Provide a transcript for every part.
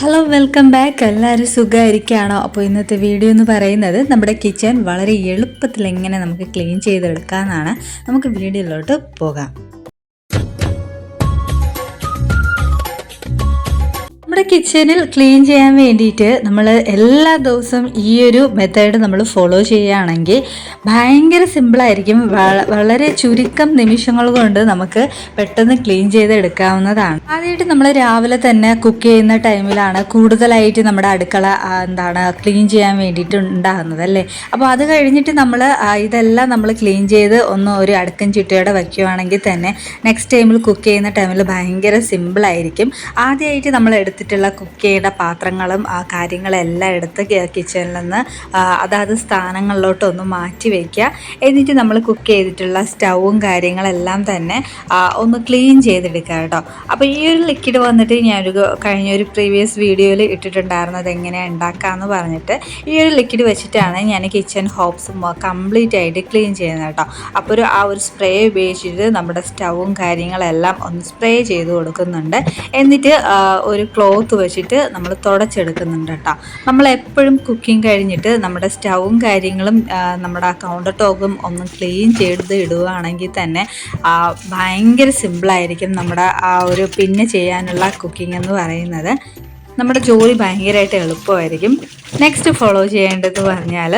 Hello welcome back എല്ലാവരും സുഖമായിരിക്കുകയാണോ? അപ്പോൾ ഇന്നത്തെ വീഡിയോ എന്ന് പറയുന്നത് നമ്മുടെ കിച്ചൺ വളരെ എളുപ്പത്തിൽ എങ്ങനെ നമുക്ക് ക്ലീൻ ചെയ്തെടുക്കാമെന്നാണ്. നമുക്ക് വീഡിയോയിലോട്ട് പോകാം. നമ്മുടെ കിച്ചണിൽ ക്ലീൻ ചെയ്യാൻ വേണ്ടിയിട്ട് നമ്മൾ എല്ലാ ദിവസവും ഈ ഒരു മെത്തേഡ് നമ്മൾ ഫോളോ ചെയ്യുകയാണെങ്കിൽ ഭയങ്കര സിമ്പിളായിരിക്കും വള- വളരെ ചുരുക്കം നിമിഷങ്ങൾ കൊണ്ട് നമുക്ക് പെട്ടെന്ന് ക്ലീൻ ചെയ്തെടുക്കാവുന്നതാണ്. ആദ്യമായിട്ട് നമ്മൾ രാവിലെ തന്നെ കുക്ക് ചെയ്യുന്ന ടൈമിലാണ് കൂടുതലായിട്ട് നമ്മുടെ അടുക്കള എന്താണ് ക്ലീൻ ചെയ്യാൻ വേണ്ടിയിട്ട് ഉണ്ടാകുന്നത് അല്ലേ? അപ്പോൾ അത് കഴിഞ്ഞിട്ട് നമ്മൾ ഇതെല്ലാം നമ്മൾ ക്ലീൻ ചെയ്ത് ഒന്ന് ഒരു അടുക്കൻ ചുറ്റിയോടെ വയ്ക്കുവാണെങ്കിൽ തന്നെ നെക്സ്റ്റ് ടൈമിൽ കുക്ക് ചെയ്യുന്ന ടൈമിൽ ഭയങ്കര സിമ്പിളായിരിക്കും ആദ്യമായിട്ട് നമ്മൾ എടുത്തിട്ടുള്ള കുക്ക് ചെയ്ത പാത്രങ്ങളും ആ കാര്യങ്ങളെല്ലാം എടുത്ത് കിച്ചണിൽ നിന്ന് അതാത് സ്ഥാനങ്ങളിലോട്ടൊന്ന് മാറ്റി വയ്ക്കുക എന്നിട്ട് നമ്മൾ കുക്ക് ചെയ്തിട്ടുള്ള സ്റ്റൗവും കാര്യങ്ങളെല്ലാം തന്നെ ഒന്ന് ക്ലീൻ ചെയ്തെടുക്കുക കേട്ടോ. അപ്പോൾ ഈ ഒരു ലിക്വിഡ് വന്നിട്ട് ഞാനൊരു കഴിഞ്ഞ ഒരു പ്രീവിയസ് വീഡിയോയിൽ ഇട്ടിട്ടുണ്ടായിരുന്നത് എങ്ങനെയാണ് ഉണ്ടാക്കാമെന്ന് പറഞ്ഞിട്ട് ഈ ഒരു ലിക്വിഡ് വെച്ചിട്ടാണ് ഞാൻ കിച്ചൺ ഹോപ്സും കംപ്ലീറ്റ് ആയിട്ട് ക്ലീൻ ചെയ്യുന്നത് കേട്ടോ. അപ്പോൾ ഒരു ആ ഒരു സ്പ്രേ ഉപയോഗിച്ചിട്ട് നമ്മുടെ സ്റ്റൗവും കാര്യങ്ങളെല്ലാം ഒന്ന് സ്പ്രേ ചെയ്ത് കൊടുക്കുന്നുണ്ട്. എന്നിട്ട് ഒരു ക്ലോത്ത് വെച്ചിട്ട് നമ്മൾ തുടച്ചെടുക്കുന്നുണ്ട് കേട്ടോ. നമ്മൾ എപ്പോഴും കുക്കിംഗ് കഴിഞ്ഞിട്ട് നമ്മുടെ സ്റ്റൗവും കാര്യങ്ങളും നമ്മുടെ ആ, കൗണ്ടർ ടോപ്പും ഒന്ന് ക്ലീൻ ചെയ്ത് ഇടുകയാണെങ്കിൽ തന്നെ ഭയങ്കര സിമ്പിളായിരിക്കും നമ്മുടെ ആ ഒരു പിന്നെ ചെയ്യാനുള്ള കുക്കിംഗ് എന്ന് പറയുന്നത്. നമ്മുടെ ജോലി ഭയങ്കരമായിട്ട് എളുപ്പമായിരിക്കും. നെക്സ്റ്റ് ഫോളോ ചെയ്യേണ്ടത് പറഞ്ഞാൽ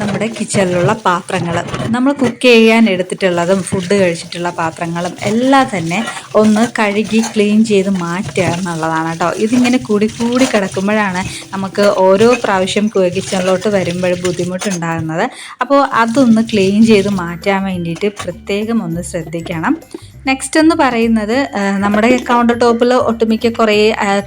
നമ്മുടെ കിച്ചണിലുള്ള പാത്രങ്ങൾ നമ്മൾ കുക്ക് ചെയ്യാൻ എടുത്തിട്ടുള്ളതും ഫുഡ് കഴിച്ചിട്ടുള്ള പാത്രങ്ങളും എല്ലാം തന്നെ ഒന്ന് കഴുകി ക്ലീൻ ചെയ്ത് മാറ്റുക എന്നുള്ളതാണ് കേട്ടോ. ഇതിങ്ങനെ കൂടി കൂടി കിടക്കുമ്പോഴാണ് നമുക്ക് ഓരോ പ്രാവശ്യം കിച്ചണിലോട്ട് വരുമ്പോൾ ബുദ്ധിമുട്ടുണ്ടാകുന്നത്. അപ്പോൾ അതൊന്ന് ക്ലീൻ ചെയ്ത് മാറ്റാൻ വേണ്ടിയിട്ട് പ്രത്യേകം ഒന്ന് ശ്രദ്ധിക്കണം. നെക്സ്റ്റ് എന്ന് പറയുന്നത് നമ്മുടെ കൗണ്ടർ ടോപ്പിൽ ഒട്ടുമിക്ക കുറേ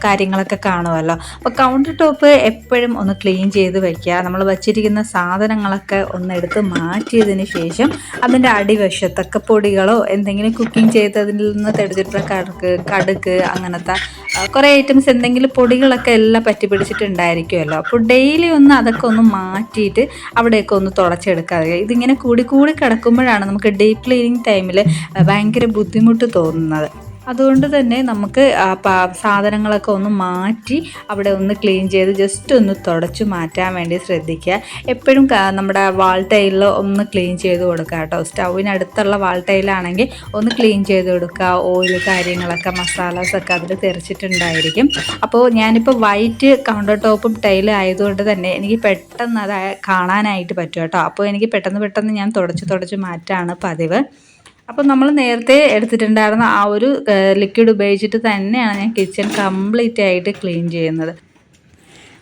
കാര്യങ്ങളൊക്കെ കാണുമല്ലോ അപ്പോൾ കൗണ്ടർ ടോപ്പ് എപ്പോഴും ഒന്ന് ക്ലീൻ ചെയ്ത് വയ്ക്കുക നമ്മൾ വച്ചിരിക്കുന്ന സാധനങ്ങളൊക്കെ ഒന്ന് എടുത്ത് മാറ്റിയതിന് ശേഷം അതിന്റെ അടിവശത്തൊക്കെ പൊടികളോ എന്തെങ്കിലും കുക്കിംഗ് ചെയ്തതിൽ നിന്ന് തെടിച്ചിട്ടുള്ള കടുക്ക് കടുക്ക് അങ്ങനത്തെ കുറേ ഐറ്റംസ് എന്തെങ്കിലും പൊടികളൊക്കെ എല്ലാം പറ്റി പിടിച്ചിട്ടുണ്ടായിരിക്കുമല്ലോ. അപ്പോൾ ഡെയിലി ഒന്ന് അതൊക്കെ ഒന്ന് മാറ്റിയിട്ട് അവിടെയൊക്കെ ഒന്ന് തുടച്ചെടുക്കാതെ. ഇതിങ്ങനെ കൂടി കൂടി കിടക്കുമ്പോഴാണ് നമുക്ക് ഡീപ് ക്ലീനിങ് ടൈമിൽ ഭയങ്കര ബുദ്ധിമുട്ട് തോന്നുന്നത്. അതുകൊണ്ട് തന്നെ നമുക്ക് സാധനങ്ങളൊക്കെ ഒന്ന് മാറ്റി അവിടെ ഒന്ന് ക്ലീൻ ചെയ്ത് ജസ്റ്റ് ഒന്ന് തുടച്ചു മാറ്റാൻ വേണ്ടി ശ്രദ്ധിക്കുക. എപ്പോഴും നമ്മുടെ വാൾ ടൈലിൽ ഒന്ന് ക്ലീൻ ചെയ്ത് കൊടുക്കുക കേട്ടോ. സ്റ്റൗവിനടുത്തുള്ള വാൾ ടൈലാണെങ്കിൽ ഒന്ന് ക്ലീൻ ചെയ്ത് കൊടുക്കുക. ഓയിൽ കാര്യങ്ങളൊക്കെ മസാലാസൊക്കെ അതിൽ തെറിച്ചിട്ടുണ്ടായിരിക്കും. അപ്പോൾ ഞാനിപ്പോൾ വൈറ്റ് കൗണ്ടർ ടോപ്പും ടൈലും ആയതുകൊണ്ട് തന്നെ എനിക്ക് പെട്ടെന്ന് അത് കാണാനായിട്ട് പറ്റും കേട്ടോ. അപ്പോൾ എനിക്ക് പെട്ടെന്ന് പെട്ടെന്ന് ഞാൻ തുടച്ച് തുടച്ച് മാറ്റാണ് പതിവ്. അപ്പോൾ നമ്മൾ നേരത്തെ എടുത്തിട്ടുണ്ടായിരുന്ന ആ ഒരു ലിക്വിഡ് ഉപയോഗിച്ചിട്ട് തന്നെയാണ് ഞാൻ കിച്ചൺ കംപ്ലീറ്റ് ആയിട്ട് ക്ലീൻ ചെയ്യുന്നത്.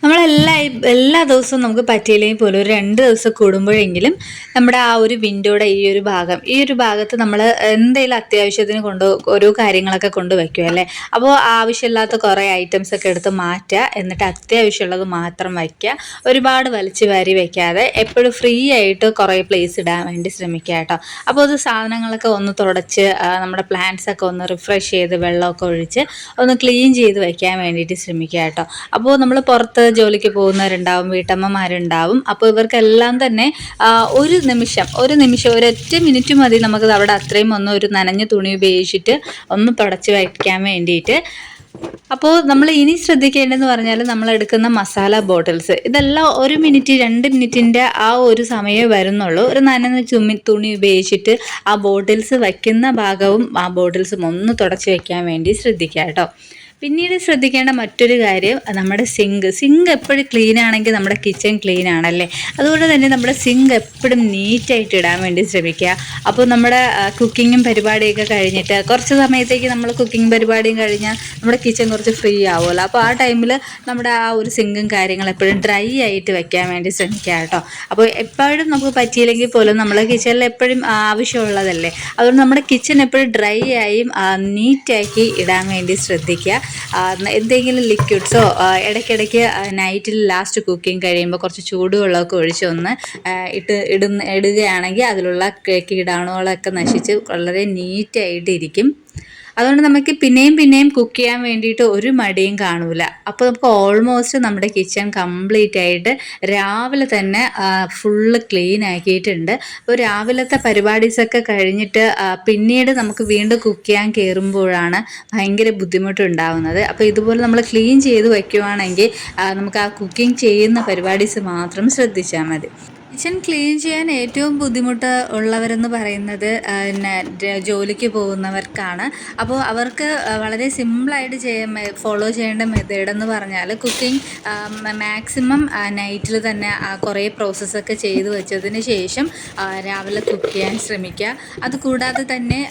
നമ്മളെല്ലാ എല്ലാ ദിവസവും നമുക്ക് പറ്റിയില്ലെങ്കിൽ പോലും ഒരു രണ്ട് ദിവസം കൂടുമ്പോഴെങ്കിലും നമ്മുടെ ആ ഒരു വിൻഡോയുടെ ഈ ഒരു ഭാഗം ഈ ഒരു ഭാഗത്ത് നമ്മൾ എന്തെങ്കിലും അത്യാവശ്യത്തിന് കൊണ്ട് ഓരോ കാര്യങ്ങളൊക്കെ കൊണ്ട് വയ്ക്കും അല്ലേ? അപ്പോൾ ആവശ്യമില്ലാത്ത കുറേ ഐറ്റംസ് ഒക്കെ എടുത്ത് മാറ്റുക എന്നിട്ട് അത്യാവശ്യമുള്ളത് മാത്രം വയ്ക്കുക ഒരുപാട് വലിച്ചു വാരി വയ്ക്കാതെ എപ്പോഴും ഫ്രീ ആയിട്ട് കുറേ പ്ലേസ് ഇടാൻ വേണ്ടി ശ്രമിക്കുക കേട്ടോ. അപ്പോൾ അത് സാധനങ്ങളൊക്കെ ഒന്ന് തുടച്ച് നമ്മുടെ പ്ലാന്റ്സ് ഒക്കെ ഒന്ന് റിഫ്രഷ് ചെയ്ത് വെള്ളമൊക്കെ ഒഴിച്ച് ഒന്ന് ക്ലീൻ ചെയ്ത് വയ്ക്കാൻ വേണ്ടിയിട്ട് ശ്രമിക്കുക കേട്ടോ. അപ്പോൾ നമ്മൾ പുറത്ത് ജോലിക്ക് പോകുന്നവരുണ്ടാവും വീട്ടമ്മമാരുണ്ടാവും. അപ്പോൾ ഇവർക്കെല്ലാം തന്നെ ഒരു നിമിഷം ഒരു നിമിഷം ഒരൊറ്റ മിനിറ്റ് മതി നമുക്ക് അവിടെ അത്രയും ഒന്ന് ഒരു നനഞ്ഞ തുണി ഉപയോഗിച്ചിട്ട് ഒന്ന് തുടച്ച് വയ്ക്കാൻ വേണ്ടിയിട്ട്. അപ്പോൾ നമ്മൾ ഇനി ശ്രദ്ധിക്കേണ്ടതെന്ന് പറഞ്ഞാൽ നമ്മൾ എടുക്കുന്ന മസാല ബോട്ടിൽസ്. ഇതെല്ലാം ഒരു മിനിറ്റ് രണ്ട് മിനിറ്റിന്റെ ആ ഒരു സമയമേ വരുന്നുള്ളൂ. ഒരു നനഞ്ഞ ചുമി തുണി ഉപയോഗിച്ചിട്ട് ആ ബോട്ടിൽസ് വയ്ക്കുന്ന ഭാഗവും ആ ബോട്ടിൽസും ഒന്ന് തുടച്ച് വയ്ക്കാൻ വേണ്ടി ശ്രദ്ധിക്കുക കേട്ടോ. പിന്നീട് ശ്രദ്ധിക്കേണ്ട മറ്റൊരു കാര്യം നമ്മുടെ സിങ്ക് സിങ്ക് എപ്പോഴും ക്ലീൻ ആണെങ്കിൽ നമ്മുടെ കിച്ചൺ ക്ലീൻ ആണല്ലേ? അതുകൊണ്ട് തന്നെ നമ്മുടെ സിങ്ക് എപ്പോഴും നീറ്റായിട്ട് ഇടാൻ വേണ്ടി ശ്രമിക്കുക. അപ്പോൾ നമ്മുടെ കുക്കിങ്ങും പരിപാടിയൊക്കെ കഴിഞ്ഞിട്ട് കുറച്ച് സമയത്തേക്ക് നമ്മൾ കുക്കിംഗ് പരിപാടിയും കഴിഞ്ഞാൽ നമ്മുടെ കിച്ചൺ കുറച്ച് ഫ്രീ ആവുമല്ലോ. അപ്പോൾ ആ ടൈമിൽ നമ്മുടെ ആ ഒരു സിങ്കും കാര്യങ്ങളും എപ്പോഴും ഡ്രൈ ആയിട്ട് വെക്കാൻ വേണ്ടി ശ്രമിക്കുക കേട്ടോ. അപ്പോൾ എപ്പോഴും നമുക്ക് പറ്റിയില്ലെങ്കിൽ പോലും നമ്മുടെ കിച്ചണിൽ എപ്പോഴും ആവശ്യമുള്ളതല്ലേ? അതുകൊണ്ട് നമ്മുടെ കിച്ചൺ എപ്പോഴും ഡ്രൈ ആയും നീറ്റാക്കി ഇടാൻ വേണ്ടി ശ്രദ്ധിക്കുക. എന്തെങ്കിലും ലിക്വിഡ്സോ ഇടയ്ക്കിടയ്ക്ക് നൈറ്റിൽ ലാസ്റ്റ് കുക്കിംഗ് കഴിയുമ്പോൾ കുറച്ച് ചൂടുവെള്ളമൊക്കെ ഒഴിച്ച് ഒന്ന് ഇട്ട് ഇടുന്ന ഇടുകയാണെങ്കിൽ അതിലുള്ള കീടാണുകളൊക്കെ നശിച്ച് വളരെ നീറ്റായിട്ട് ഇരിക്കും അതുകൊണ്ട് നമുക്ക് പിന്നെയും പിന്നെയും കുക്ക് ചെയ്യാൻ വേണ്ടിയിട്ട് ഒരു മടിയും കാണൂല. അപ്പോൾ നമുക്ക് ഓൾമോസ്റ്റ് നമ്മുടെ കിച്ചൺ കംപ്ലീറ്റ് ആയിട്ട് രാവിലെ തന്നെ ഫുള്ള് ക്ലീൻ ആക്കിയിട്ടുണ്ട്. അപ്പോൾ രാവിലത്തെ പരിപാടീസൊക്കെ കഴിഞ്ഞിട്ട് പിന്നീട് നമുക്ക് വീണ്ടും കുക്ക് ചെയ്യാൻ കയറുമ്പോഴാണ് ഭയങ്കര ബുദ്ധിമുട്ടുണ്ടാവുന്നത്. അപ്പോൾ ഇതുപോലെ നമ്മൾ ക്ലീൻ ചെയ്ത് വയ്ക്കുവാണെങ്കിൽ നമുക്ക് ആ കുക്കിംഗ് ചെയ്യുന്ന പരിപാടീസ് മാത്രം ശ്രദ്ധിച്ചാൽ മതി. കിച്ചൺ ക്ലീൻ ചെയ്യാൻ ഏറ്റവും ബുദ്ധിമുട്ട് ഉള്ളവരെന്ന് പറയുന്നത് പിന്നെ ജോലിക്ക് പോകുന്നവർക്കാണ്. അപ്പോൾ അവർക്ക് വളരെ സിമ്പിളായിട്ട് ചെയ്യാൻ ഫോളോ ചെയ്യേണ്ട മെത്തേഡ് എന്ന് പറഞ്ഞാൽ കുക്കിംഗ് മാക്സിമം നൈറ്റിൽ തന്നെ കുറേ പ്രോസസ്സൊക്കെ ചെയ്തു വെച്ചതിന് ശേഷം രാവിലെ കുക്ക് ചെയ്യാൻ ശ്രമിക്കുക. അതുകൂടാതെ തന്നെ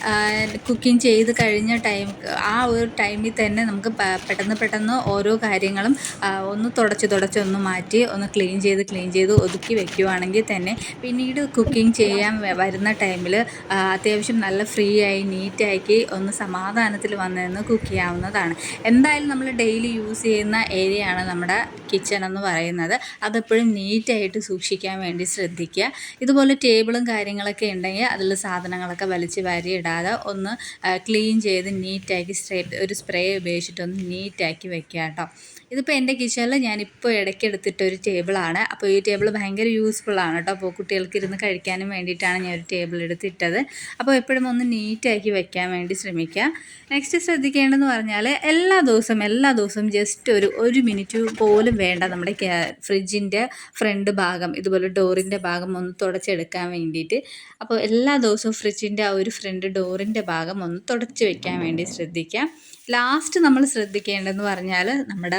കുക്കിംഗ് ചെയ്ത് കഴിഞ്ഞ ടൈം ആ ഒരു ടൈമിൽ തന്നെ നമുക്ക് പെട്ടെന്ന് പെട്ടെന്ന് ഓരോ കാര്യങ്ങളും ഒന്ന് തുടച്ച് തുടച്ച് ഒന്ന് മാറ്റി ഒന്ന് ക്ലീൻ ചെയ്ത് ക്ലീൻ ചെയ്ത് ഒതുക്കി വെക്കുവാണെങ്കിൽ തന്നെ പിന്നീട് കുക്കിംഗ് ചെയ്യാൻ വരുന്ന ടൈമിൽ അത്യാവശ്യം നല്ല ഫ്രീ ആയി നീറ്റാക്കി ഒന്ന് സമാധാനത്തിൽ വന്നിരുന്ന് കുക്ക് ചെയ്യാവുന്നതാണ്. എന്തായാലും നമ്മൾ ഡെയിലി യൂസ് ചെയ്യുന്ന ഏരിയ ആണ് നമ്മുടെ കിച്ചൺ എന്ന് പറയുന്നത്. അതെപ്പോഴും നീറ്റായിട്ട് സൂക്ഷിക്കാൻ വേണ്ടി ശ്രദ്ധിക്കുക. ഇതുപോലെ ടേബിളും കാര്യങ്ങളൊക്കെ ഉണ്ടെങ്കിൽ അതിൽ സാധനങ്ങളൊക്കെ വലിച്ച് ഇടാതെ ഒന്ന് ക്ലീൻ ചെയ്ത് നീറ്റാക്കി സ്ട്രേറ്റ് ഒരു സ്പ്രേ ഉപയോഗിച്ചിട്ടൊന്ന് നീറ്റാക്കി വെക്കുക കേട്ടോ. ഇതിപ്പോൾ എന്റെ കിച്ചണിൽ ഞാനിപ്പോൾ ഇടയ്ക്ക് എടുത്തിട്ട ഒരു ടേബിളാണ്. അപ്പോൾ ഈ ടേബിൾ ഭയങ്കര ആണ് കേട്ടോ അപ്പോൾ കുട്ടികൾക്ക് ഇരുന്ന് കഴിക്കാനും വേണ്ടിയിട്ടാണ് ഞാൻ ഒരു ടേബിൾ എടുത്തിട്ടത്. അപ്പോൾ എപ്പോഴും ഒന്ന് നീറ്റാക്കി വെക്കാൻ വേണ്ടി ശ്രമിക്കുക നെക്സ്റ്റ് ശ്രദ്ധിക്കേണ്ടതെന്ന് പറഞ്ഞാൽ എല്ലാ ദിവസവും എല്ലാ ദിവസവും ജസ്റ്റ് ഒരു ഒരു മിനിറ്റ് പോലും വേണ്ട നമ്മുടെ ഫ്രിഡ്ജിന്റെ ഫ്രണ്ട് ഭാഗം ഇതുപോലെ ഡോറിന്റെ ഭാഗം ഒന്ന് തുടച്ചെടുക്കാൻ വേണ്ടിയിട്ട്. അപ്പോൾ എല്ലാ ദിവസവും ഫ്രിഡ്ജിന്റെ ആ ഒരു ഫ്രണ്ട് ഡോറിന്റെ ഭാഗം ഒന്ന് തുടച്ച് വെക്കാൻ വേണ്ടി ശ്രദ്ധിക്കാം. ലാസ്റ്റ് നമ്മൾ ശ്രദ്ധിക്കേണ്ടതെന്ന് പറഞ്ഞാൽ നമ്മുടെ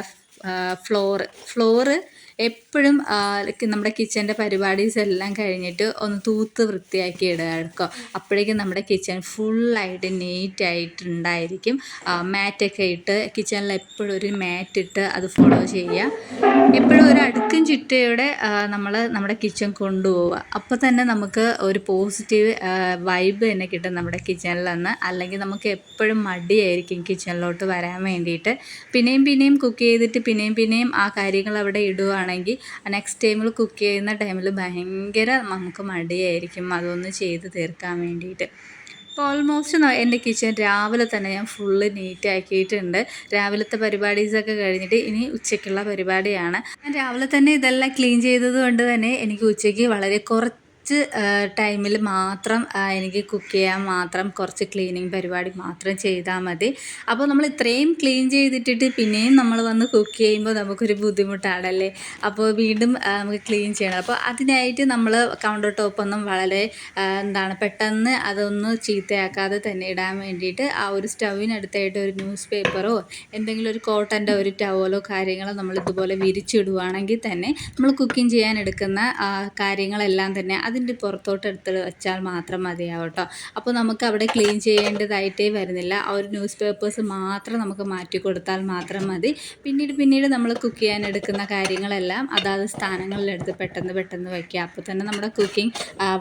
ഫ്ലോറ്. ഫ്ലോറ് എപ്പോഴും നമ്മുടെ കിച്ചന്റെ പരിപാടീസ് എല്ലാം കഴിഞ്ഞിട്ട് ഒന്ന് തൂത്ത് വൃത്തിയാക്കി ഇടുക കേട്ടോ അപ്പോഴേക്കും നമ്മുടെ കിച്ചൺ ഫുള്ളായിട്ട് നീറ്റായിട്ടുണ്ടായിരിക്കും. മാറ്റൊക്കെ ഇട്ട് കിച്ചണിൽ എപ്പോഴും ഒരു മാറ്റ് ഇട്ട് അത് ഫോളോ ചെയ്യുക. എപ്പോഴും ഒരു അടുക്കും ചിട്ടയോടെ നമ്മൾ നമ്മുടെ കിച്ചൺ കൊണ്ടുപോവുക. അപ്പോൾ തന്നെ നമുക്ക് ഒരു പോസിറ്റീവ് വൈബ് തന്നെ കിട്ടും നമ്മുടെ കിച്ചണിൽ നിന്ന്. അല്ലെങ്കിൽ നമുക്ക് എപ്പോഴും മടിയായിരിക്കും കിച്ചണിലോട്ട് വരാൻ വേണ്ടിയിട്ട്. പിന്നെയും പിന്നെയും കുക്ക് ചെയ്തിട്ട് പിന്നെയും പിന്നെയും ആ കാര്യങ്ങൾ അവിടെ ഇടുവാണെങ്കിൽ നെക്സ്റ്റ് ടൈമിൽ കുക്ക് ചെയ്യുന്ന ടൈമിൽ ഭയങ്കര നമുക്ക് മടിയായിരിക്കും അതൊന്ന് ചെയ്ത് തീർക്കാൻ വേണ്ടിയിട്ട്. അപ്പോൾ ഓൾമോസ്റ്റ് എന്റെ കിച്ചൺ രാവിലെ തന്നെ ഞാൻ ഫുള്ള് നീറ്റ് ആക്കിയിട്ടുണ്ട്. രാവിലത്തെ പരിപാടീസൊക്കെ കഴിഞ്ഞിട്ട് ഇനി ഉച്ചയ്ക്കുള്ള പരിപാടിയാണ്. ഞാൻ രാവിലെ തന്നെ ഇതെല്ലാം ക്ലീൻ ചെയ്തത് കൊണ്ട് തന്നെ എനിക്ക് ഉച്ചയ്ക്ക് വളരെ കുറച്ച് ടൈമിൽ മാത്രം എനിക്ക് കുക്ക് ചെയ്യാൻ മാത്രം കുറച്ച് ക്ലീനിങ് പരിപാടി മാത്രം ചെയ്താൽ മതി. അപ്പോൾ നമ്മൾ ഇത്രയും ക്ലീൻ ചെയ്തിട്ടിട്ട് പിന്നെയും നമ്മൾ വന്ന് കുക്ക് ചെയ്യുമ്പോൾ നമുക്കൊരു ബുദ്ധിമുട്ടാണല്ലേ? അപ്പോൾ വീണ്ടും നമുക്ക് ക്ലീൻ ചെയ്യണം. അപ്പോൾ അതിനായിട്ട് നമ്മൾ കൗണ്ടർ ടോപ്പൊന്നും വളരെ എന്താണ് പെട്ടെന്ന് അതൊന്ന് ചീത്തയാക്കാതെ തന്നെ ഇടാൻ വേണ്ടിയിട്ട് ആ ഒരു സ്റ്റൗവിനടുത്തായിട്ട് ഒരു ന്യൂസ് പേപ്പറോ എന്തെങ്കിലും ഒരു കോട്ടന്റെ ഒരു ടവലോ കാര്യങ്ങളോ നമ്മൾ ഇതുപോലെ വിരിച്ചിടുവാണെങ്കിൽ തന്നെ നമ്മൾ കുക്കിംഗ് ചെയ്യാൻ എടുക്കുന്ന കാര്യങ്ങളെല്ലാം തന്നെ അതിന്റെ പുറത്തോട്ട് എടുത്ത് വെച്ചാൽ മാത്രം മതിയാവും കേട്ടോ അപ്പോൾ നമുക്ക് അവിടെ ക്ലീൻ ചെയ്യേണ്ടതായിട്ടേ വരുന്നില്ല. ആ ഒരു ന്യൂസ് പേപ്പേഴ്സ് മാത്രം നമുക്ക് മാറ്റി കൊടുത്താൽ മാത്രം മതി. പിന്നീട് പിന്നീട് നമ്മൾ കുക്ക് ചെയ്യാൻ എടുക്കുന്ന കാര്യങ്ങളെല്ലാം അതാത് സ്ഥാനങ്ങളിലെടുത്ത് പെട്ടെന്ന് പെട്ടെന്ന് വയ്ക്കുക അപ്പോൾ തന്നെ നമ്മുടെ കുക്കിംഗ്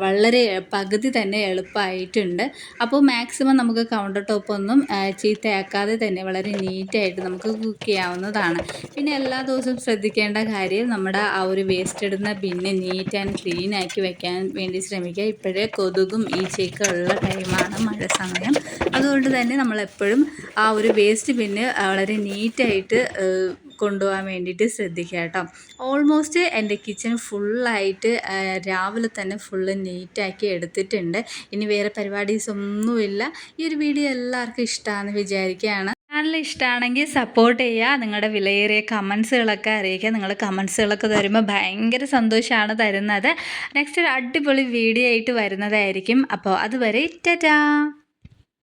വളരെ പകുതി തന്നെ എളുപ്പമായിട്ടുണ്ട്. അപ്പോൾ മാക്സിമം നമുക്ക് കൗണ്ടർ ടോപ്പ് ഒന്നും ചീത്തയാക്കാതെ തന്നെ വളരെ നീറ്റായിട്ട് നമുക്ക് കുക്ക് ചെയ്യാവുന്നതാണ്. പിന്നെ എല്ലാ ദിവസവും ശ്രദ്ധിക്കേണ്ട കാര്യം നമ്മുടെ ആ ഒരു വേസ്റ്റ് ഇടുന്ന ബിന്നെ നീറ്റ് ആൻഡ് ക്ലീൻ ആക്കി വെക്കാൻ വേണ്ടി ശ്രമിക്കുക. ഇപ്പോഴേ കൊതുകും ഈച്ചയൊക്കെ ഉള്ള ടൈമാണ് മഴ സമയം. അതുകൊണ്ട് തന്നെ നമ്മളെപ്പോഴും ആ ഒരു വേസ്റ്റ് ബിന്ന് വളരെ നീറ്റായിട്ട് കൊണ്ടുപോകാൻ വേണ്ടിയിട്ട് ശ്രദ്ധിക്കുക കേട്ടോ. ഓൾമോസ്റ്റ് എന്റെ കിച്ചൺ ഫുള്ളായിട്ട് രാവിലെ തന്നെ ഫുള്ള് നീറ്റാക്കി എടുത്തിട്ടുണ്ട്. ഇനി വേറെ പരിപാടീസ് ഒന്നുമില്ല ഈ ഒരു വീഡിയോ എല്ലാവർക്കും ഇഷ്ടമാണെന്ന് വിചാരിക്കുകയാണ്. ചാനൽ ഇഷ്ടമാണെങ്കിൽ സപ്പോർട്ട് ചെയ്യുക. നിങ്ങളുടെ വിലയേറിയ കമൻസുകളൊക്കെ അറിയിക്കുക. നിങ്ങൾ കമൻസുകളൊക്കെ തരുമ്പോൾ ഭയങ്കര സന്തോഷമാണ് തരുന്നത്. നെക്സ്റ്റ് ഒരു അടിപൊളി വീഡിയോ ആയിട്ട് വരുന്നതായിരിക്കും. അപ്പോൾ അതുവരെ ടാറ്റാ